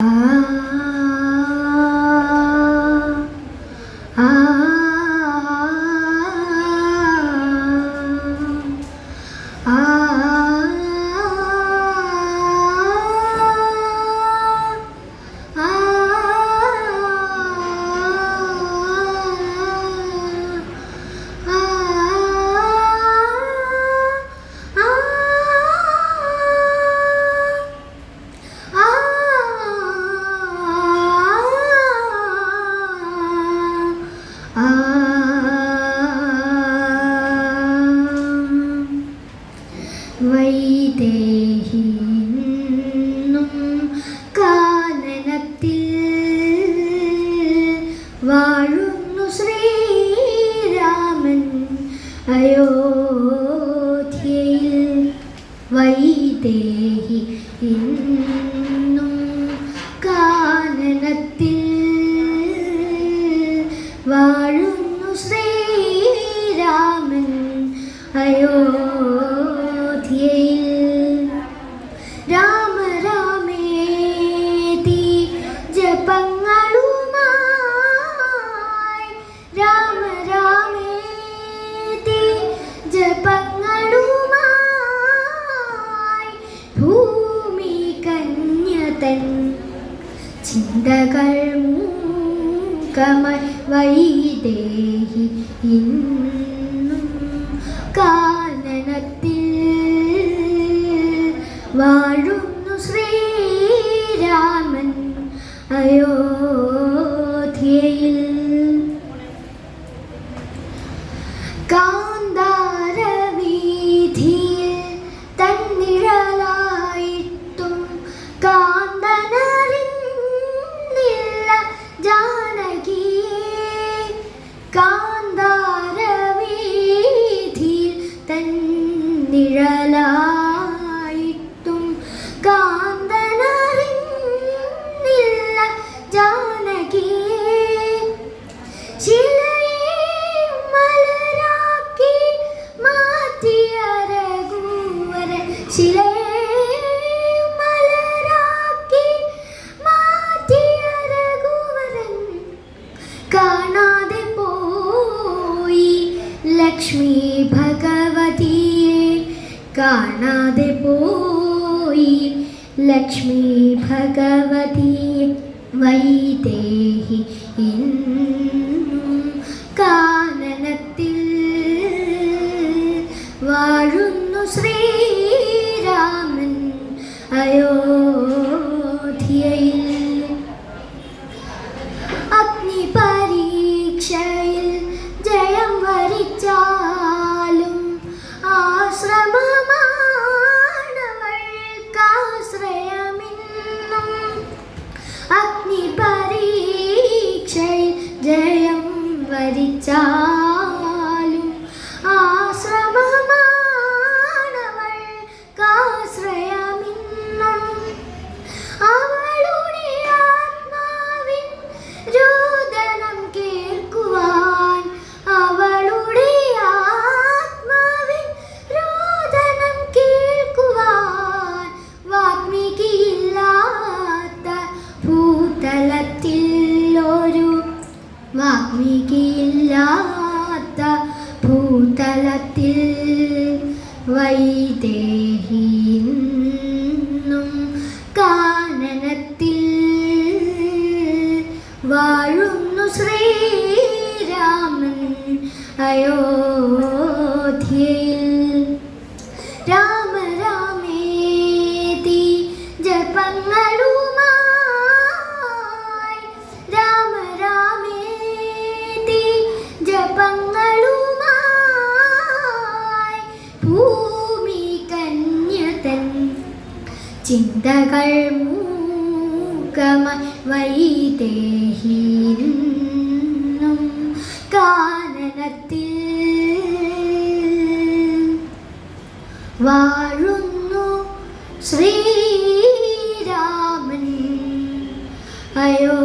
വൈദേഹിന്നും അയോധ്യയിൽ വൈദേഹി ഇന്നും കാനനത്തിൽ വാഴുന്നു ശ്രീരാമൻ അയോധ്യയിൽ ചിന്തകൾ വൈദേഹി ഇന്നും കാനനത്തിൽ വാഴുന്നു ശ്രീരാമൻ അയോധ്യയിൽ. കാന്താരവീഥിയിൽ തന്നിഴലായിട്ടും കാന്തനറിഞ്ഞില്ല കാന്താരവീഥിയിൽ തന്നിഴലായിട്ടും കാന്തനറിഞ്ഞില്ല ജാനകി. മലരാക്കി മാറ്റിയ രഘുവരൻ ശിലയെ മലരാക്കി കാണാതെ പോയി. ലക്ഷ്മി ഭഗവതി വൈദേഹി ഇന്നും കാനനത്തിൽ വാഴുന്നു ശ്രീരാമൻ അയോധ്യയിൽ 想 വാഗ്മികിയില്ലാത്ത ഭൂതലത്തിൽ വൈദേഹിന്നും കാനനത്തിൽ വാഴുന്നു ശ്രീരാമൻ അയോധ്യയിൽ ഭൂമി കന്യതൻ ചിന്തകൾ മൂക്കമ വൈദേഹിന്നും കാനനത്തിൽ വാഴുന്നു ശ്രീരാമൻ. അയോ